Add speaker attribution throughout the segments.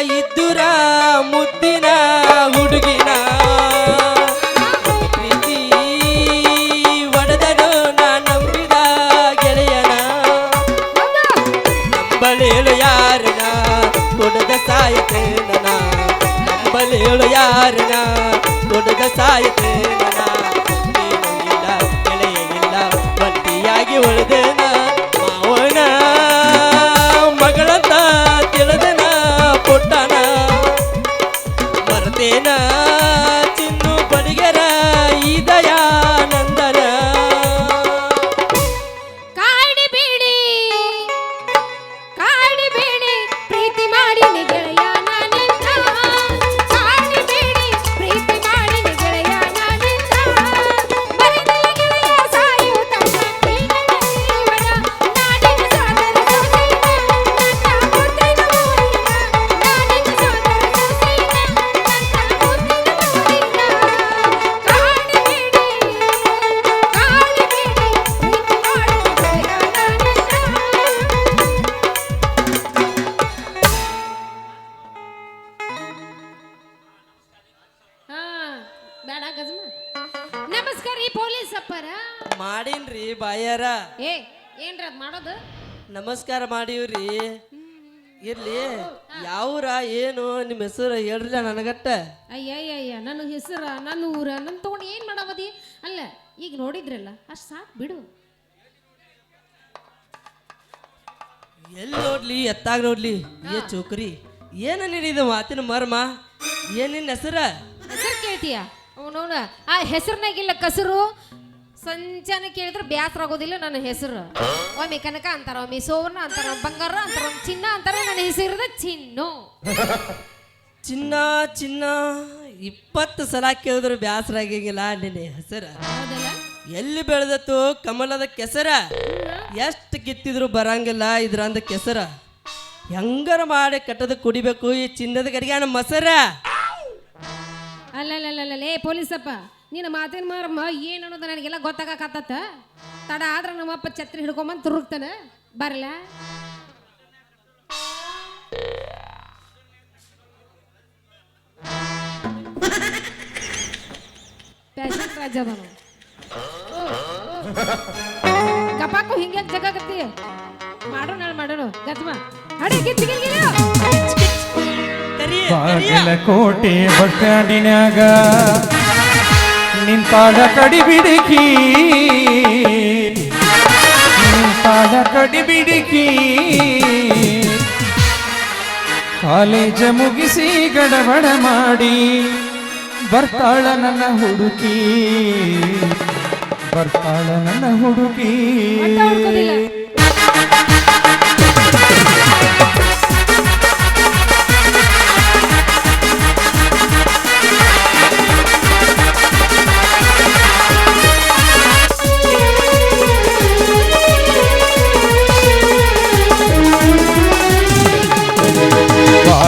Speaker 1: ಇದ್ದುರ ಮುದ್ದಿನ ಹುಡುಗಿನ. ಪ್ರೀತಿ ಬಲೇಳು ನಾ ನಂಬಿದ ಗೆಳೆಯನ.
Speaker 2: ಮಾಡೀನ್ರಿ
Speaker 1: ಏ ಏನ್ರ ಅದ್ ಮಾಡೋದು?
Speaker 2: ನಮಸ್ಕಾರ ಮಾಡೀವ್ರಿ. ಇರ್ಲಿ. ಯಾವ್ರ ಏನು ನಿಮ್ಮ ಹೆಸರು ಹೇಳ್ರಲ್ಲ ನನಗಟ್ಟ?
Speaker 1: ಅಯ್ಯ ನನ್ನ ಹೆಸರ ನನ್ನ ಊರ ನನ್ನ ತಗೊಂಡು ಏನ್ ಮಾಡವದಿ? ಅಲ್ಲ ಈಗ ನೋಡಿದ್ರಲ್ಲ ಅಷ್ಟ್ ಸಾಕ್ ಬಿಡು.
Speaker 2: ಎಲ್ಲಿ ನೋಡ್ಲಿ ಎತ್ತಾಗ ನೋಡ್ಲಿ? ಏ ಚೋಕ್ರಿ ಏನ ನೀಡಿದ ಮಾತಿನ ಮರ್ಮ? ಏನಿನ್ ಹೆಸರ?
Speaker 1: ಹೆಸರು ಕೇಳ್ತೀಯ? ಅವನವನ ಆ ಹೆಸರಿನಾಗಿಲ್ಲ ಕಸರು ಸಂಚಾನ ಕೇಳಿದ್ರೆ ಬ್ಯಾಸರ ಆಗೋದಿಲ್ಲ ನನ್ನ ಹೆಸರು. ಒಮ್ಮೆ ಕನಕ ಅಂತಾರ ಒಮ್ಮೆ ಸೋವರ್ಣ ಅಂತಾರ ಬಂಗಾರ ಅಂತಾರ ಒಮ್ಮೆ ಚಿನ್ನ ಅಂತಾರ ನನ್ನ ಹೆಸರು ಚಿನ್ನು.
Speaker 2: ಚಿನ್ನ ಚಿನ್ನ ಇಪ್ಪತ್ತು ಸಲ ಕೇಳಿದ್ರು ಬ್ಯಾಸರ ಆಗಂಗಿಲ್ಲ ನಿನ್ನ ಹೆಸರ.
Speaker 1: ಹೌದಲ್ಲ?
Speaker 2: ಎಲ್ಲಿ ಬೆಳೆದತ್ತು? ಕಮಲದ ಕೆಸರ. ಎಷ್ಟು ಕಿತ್ತಿದ್ರು ಬರಂಗಿಲ್ಲ ಇದ್ರಂದ ಕೆಸರ. ಹೆಂಗಾರ ಮಾಡಿ ಕಟ್ಟದ ಕುಡಿಬೇಕು ಈ ಚಿನ್ನದ ಗಡಿಗೆ ಮಸರ.
Speaker 1: ಅಲ್ಲಲ್ಲಲ್ಲೇ ಪೊಲೀಸಪ್ಪ ನಿನ್ನ ಮಾತಿನ ಮಾರಮ್ಮ, ಏನು ಅನ್ನೋದು ನನಗೆಲ್ಲ ಗೊತ್ತಾಗಕತ್ತ ತಡ ಆದ್ರೆ ನಮ್ಮಪ್ಪ ಛತ್ರಿ ಹಿಡ್ಕೊಂಬಂದು ತುರುಗ್ತಾನೆ. ಬರಲ? ಕಪಾಕು ಹಿಂಗೆ ಜಗಾಕತ್ತಿ ಮಾಡೋಣ ಮಾಡೋಣ. ಗತ್ಮ
Speaker 2: ಅಡಿಗೆ
Speaker 3: ಬಾಗಲಕೋಟೆ ಬಸ್ ಸ್ಟ್ಯಾಂಡಿನ್ಯಾಗ ನಿಂತಾಳ ಕಡಿ ಬಿಡಿಕಿ ನಿಂತಾಳ ಕಡಿ ಬಿಡಿಕಿ ಕಾಲೇಜ ಮುಗಿಸಿ ಗಡಬಡ ಮಾಡಿ ಬರ್ತಾಳ ನನ್ನ ಹುಡುಕಿ. ಬರ್ತಾಳ ನನ್ನ ಹುಡುಕಿ.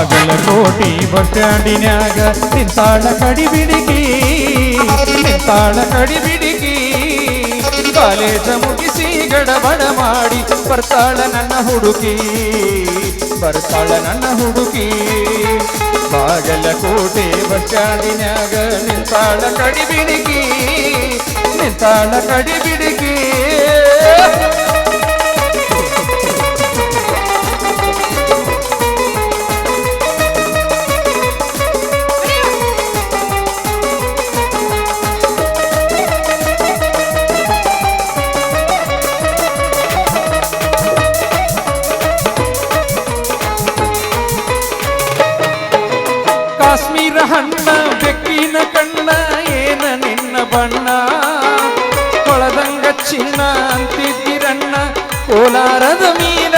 Speaker 3: ಬಾಗಲಕೋಟೆ ಬಸ್ ಸ್ಟ್ಯಾಂಡಿನ್ಯಾಗ ನಿಂತಾಳ ಕಡಿ ಬಿಡಿಕಿ ನಿಂತಾಳ ಕಡಿ ಬಿಡಿಕಿ ಕಾಲೇಜ ಮುಗಿಸಿ ಗಡಬಡ ಮಾಡಿ ಬರ್ತಾಳ ನನ್ನ ಹುಡುಕಿ ಬರ್ತಾಳ ನನ್ನ ಹುಡುಕಿ ಬಾಗಲಕೋಟೆ ಬಸ್ ಸ್ಟ್ಯಾಂಡಿನ್ಯಾಗ ನಿಂತಾಳ ಕಡಿ ಬಿಡಿಕಿ ನಿಂತಾಳ ಕಡಿ ಬಣ್ಣ ಕೊಳದಂಗ ಚಿನ್ನ ಅಂತಿದ್ದೀರಣ್ಣ ಕೋಲಾರದ ಮೀನ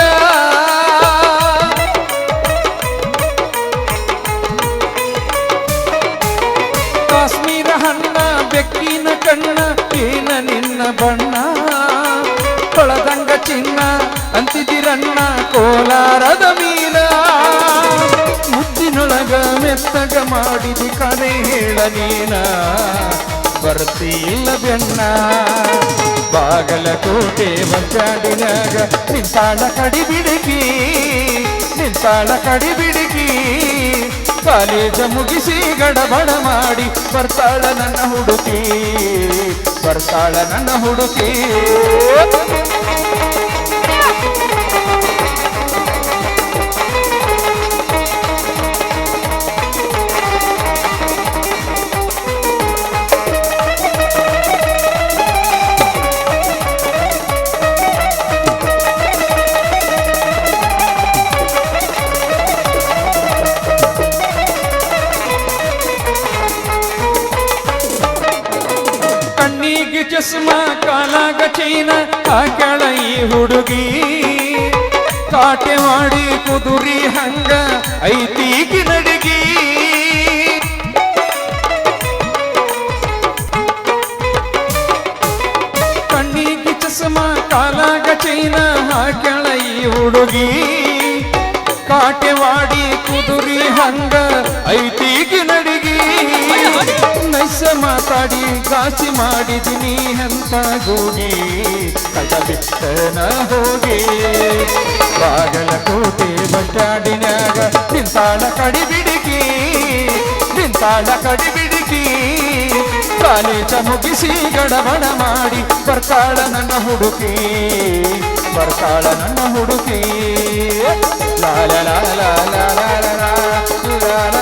Speaker 3: ಕಾಶ್ಮೀರ ಹಣ್ಣ, ಬೆಕ್ಕಿನ ಕಣ್ಣ, ಏನ ನಿನ್ನ ಬಣ್ಣ. ಕೊಳದಂಗ ಚಿನ್ನ ಅಂತಿದಿರಣ್ಣ ಕೋಲಾರದ ಮೀನ ಮುದ್ದಿನೊಳಗ ಮೆತ್ತಗ ಮಾಡಿದಿ ಹೇಳ ನೀನ. ಬರ್ತಿಲ್ಲ ಬೆನ್ನ ಬಾಗಲಕೋಟೆ ಬಂಜಾಡಿನಾಗ ನಿಂತಾಳ ಕಡಿ ಬಿಡುಗಿ ನಿಂತಾಳ ಕಡಿ ಬಿಡುಗಿ ಕಾಲೇಜ ಮುಗಿಸಿ ಗಡಬಡ ಮಾಡಿ ಬರ್ತಾಳ ನನ್ನ ಹುಡುಕಿ, ಬರ್ತಾಳ ನನ್ನ ಹುಡುಕಿ. ಚಸ್ಮಾ ಕಾಲಾಗ ಚೈನ ಆಕಳ ಈ ಹುಡುಗಿ. ಕಾಟೆ ಮಾಡಿ ಕುದುರಿ ಹಂಗ ಐತೀಕಿ ನಡಿಗಿ. ಕಣ್ಣಿಗೆ ಚಸ್ಮ ಕಾಲಾಗ ಚೈನ ಆಕಳ ಈ ಹುಡುಗಿ. ಕಾಟೆ ಮಾಡಿ ಕುದುರಿ ಹಂಗ ಐತೀಗಿ ನಡಿಗಿ ಮಾತಾಡಿ ಮಾಡಿದಿನಿ ಅಂತ ಗೂಗಿ ಕದ ಬಿಟ್ಟನ ಹೋಗಿ. ಬಾಗಲಕೋಟೆ ಬಟ್ಟಾಡಿನಾಗ ನಿಂತಾಳ ಕಡಿ ಬಿಡಿಕಿ ನಿಂತಾಳ ಕಡಿ ಬಿಡಿಕಿ ಕಾಲೇಜ ಮುಗಿಸಿ ಗಡಬಡ ಮಾಡಿ ಬರ್ತಾಳ ನನ್ನ ಹುಡುಕಿ, ಬರ್ತಾಳ ನನ್ನ ಹುಡುಕಿ. ಲಾಲ ಲಾಲ ಲಾಲ ಲಾಲ.